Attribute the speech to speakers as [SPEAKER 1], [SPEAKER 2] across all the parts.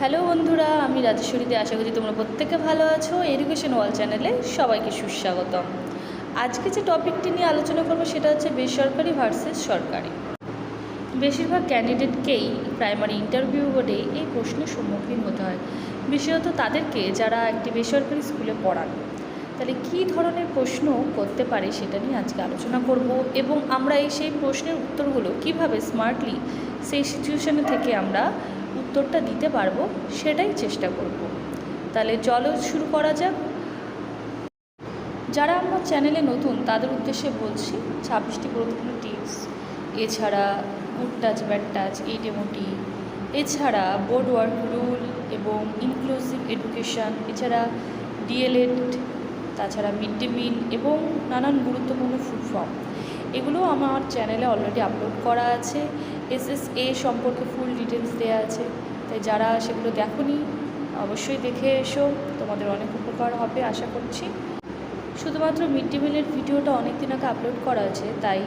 [SPEAKER 1] Hello বন্ধুরা, আমি রাজেশ্বরীতে আশা করি তোমরা প্রত্যেকে ভালো আছো। এডুকেশন ওয়াল চ্যানেলে সবাইকে সুস্বাগতম। আজকে যে টপিকটি নিয়ে আলোচনা করব সেটা হচ্ছে বেসরকারি ভার্সেস সরকারি। বেশিরভাগ ক্যান্ডিডেটকেই প্রাইমারি ইন্টারভিউ বোর্ডে এই প্রশ্নের সম্মুখীন হতে হয়। বিশেষত তাদেরকে যারা একটি বেসরকারি স্কুলে পড়ান। তাহলে কী ধরনের প্রশ্ন করতে পারে সেটা নিয়ে আজকে আলোচনা করব এবং আমরা এই সেই প্রশ্নের উত্তরগুলো কীভাবে স্মার্টলি সেই সিচুয়েশনে থেকে আমরা উত্তরটা দিতে পারব, সেটাই চেষ্টা করব। তাহলে চলো শুরু করা যাক। যারা আমার চ্যানেলে নতুন, তাদের উদ্দেশ্যে বলছি, ছাব্বিশটি গুরুত্বপূর্ণ টিপস। এছাড়া গুড টাচ ব্যাড টাচ এই ডেমোটি এছাড়া বোর্ড ওয়ার্ক রুল এবং ইনক্লুসিভ এডুকেশান এছাড়া ডিএলএড তাছাড়া মিড ডে মিল এবং নানান গুরুত্বপূর্ণ ফুড ফর্ম এগুলো আমার চ্যানেলে অলরেডি আপলোড করা আছে। এসএসএ সম্পর্কে ফুল ডিটেলস দেওয়া আছে। তাই যারা সেগুলো দেখোনি, অবশ্যই দেখে এসো। তোমাদের অনেক উপকার হবে, আশা করছি। শুধুমাত্র মিড ডে মিলের ভিডিওটা অনেক দিন আগে আপলোড করা আছে, তাই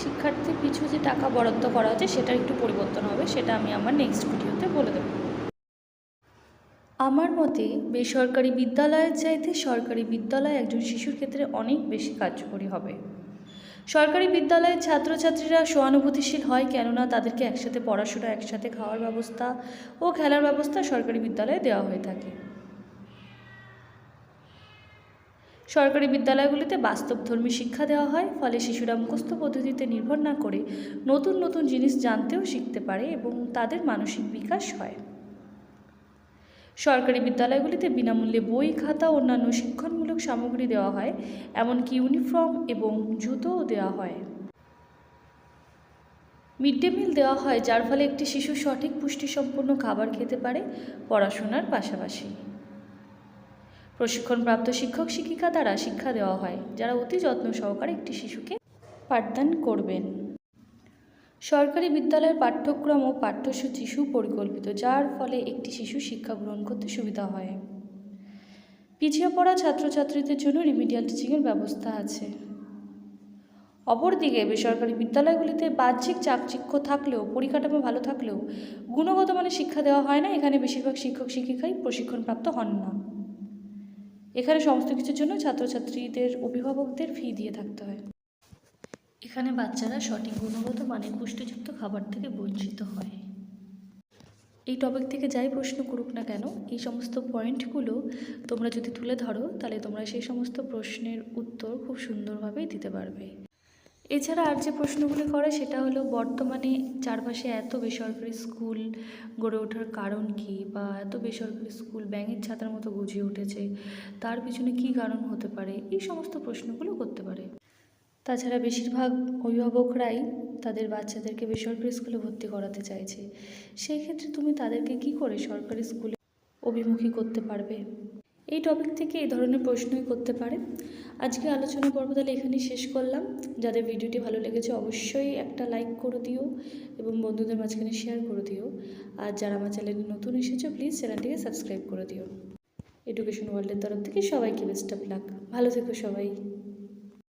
[SPEAKER 1] শিক্ষার্থী পিছু যে টাকা বরাদ্দ করা আছে সেটার একটু পরিবর্তন হবে, সেটা আমি আমার নেক্সট ভিডিওতে বলে দেবো। আমার মতে, বেসরকারি বিদ্যালয়ের চাইতে সরকারি বিদ্যালয় একজন শিশুর ক্ষেত্রে অনেক বেশি কার্যকরী হবে। সরকারি বিদ্যালয়ের ছাত্রছাত্রীরা সহানুভূতিশীল হয় কেননা তাদেরকে একসাথে পড়াশোনা, একসাথে খাওয়ার ব্যবস্থা ও খেলার ব্যবস্থা সরকারি বিদ্যালয়ে দেওয়া হয়ে থাকে। সরকারি বিদ্যালয়গুলিতে বাস্তবধর্মী শিক্ষা দেওয়া হয়, ফলে শিশুরা মুখস্থ পদ্ধতিতে নির্ভর না করে নতুন নতুন জিনিস জানতেও শিখতে পারে এবং তাদের মানসিক বিকাশ হয়। সরকারি বিদ্যালয়গুলিতে বিনামূল্যে বই, খাতা, অন্যান্য শিক্ষণমূলক সামগ্রী দেওয়া হয়, এমনকি ইউনিফর্ম এবং জুতোও দেওয়া হয়। মিড ডে মিল দেওয়া হয়, যার ফলে একটি শিশু সঠিক পুষ্টিসম্পন্ন খাবার খেতে পারে পড়াশোনার পাশাপাশি। প্রশিক্ষণপ্রাপ্ত শিক্ষক, শিক্ষিকা দ্বারা শিক্ষা দেওয়া হয়, যারা অতি যত্ন সহকারে একটি শিশুকে পাঠদান করবেন। সরকারি বিদ্যালয়ের পাঠ্যক্রম ও পাঠ্যসূচি সুপরিকল্পিত, যার ফলে একটি শিশু শিক্ষা গ্রহণ করতে সুবিধা হয়। পিছিয়ে পড়া ছাত্রছাত্রীদের জন্য রিমিডিয়াল টিচিংয়ের ব্যবস্থা আছে। অপরদিকে বেসরকারি বিদ্যালয়গুলিতে বাহ্যিক চাকচিক্য থাকলেও, পরিকাঠামো ভালো থাকলেও গুণগত মানের শিক্ষা দেওয়া হয় না, এখানে বেশিরভাগ শিক্ষক শিক্ষিকাই প্রশিক্ষণপ্রাপ্ত হন না। এখানে সমস্ত কিছুর জন্য ছাত্রছাত্রীদের অভিভাবকদের ফি দিয়ে থাকতে হয়। এখানে বাচ্চারা সঠিক গুণগত মানের পুষ্টিযুক্ত খাবার থেকে বঞ্চিত হয়। এই টপিক থেকে যাই প্রশ্ন করুক না কেন, এই সমস্ত পয়েন্টগুলো তোমরা যদি তুলে ধরো, তাহলে তোমরা সেই সমস্ত প্রশ্নের উত্তর খুব সুন্দরভাবেই দিতে পারবে। এছাড়া আর যে প্রশ্নগুলি করে সেটা হলো, বর্তমানে চারপাশে এত বেসরকারি স্কুল গড়ে ওঠার কারণ কী বা এত বেসরকারি স্কুল ব্যাঙের ছাতার মতো গুছিয়ে উঠেছে, তার পিছনে কী কারণ হতে পারে, এই সমস্ত প্রশ্নগুলো করতে পারে। তাছাড়া বেশিরভাগ অভিভাবকরাই তাদের বাচ্চাদেরকে বেসরকারি স্কুলে ভর্তি করাতে চাইছে। সেই ক্ষেত্রে তুমি তাদেরকে কি করে সরকারি স্কুলে অভিমুখী করতে পারবে? এই টপিক থেকে এই ধরনের প্রশ্নই করতে পারে। আজকে আলোচনা পর্ব তাহলে এখানেই শেষ করলাম। যাদের ভিডিওটি ভালো লেগেছে অবশ্যই একটা লাইক করে দিও এবং বন্ধুদের মাঝখানে শেয়ার করে দিও। আর যারা আমার চ্যানেলে নতুন এসেছ প্লিজ চ্যানেলটিকে সাবস্ক্রাইব করে দিও। এডুকেশন ওয়ার্ল্ডের তরফ থেকে সবাইকে বেস্ট অফ লাক ভালো থেকো সবাই।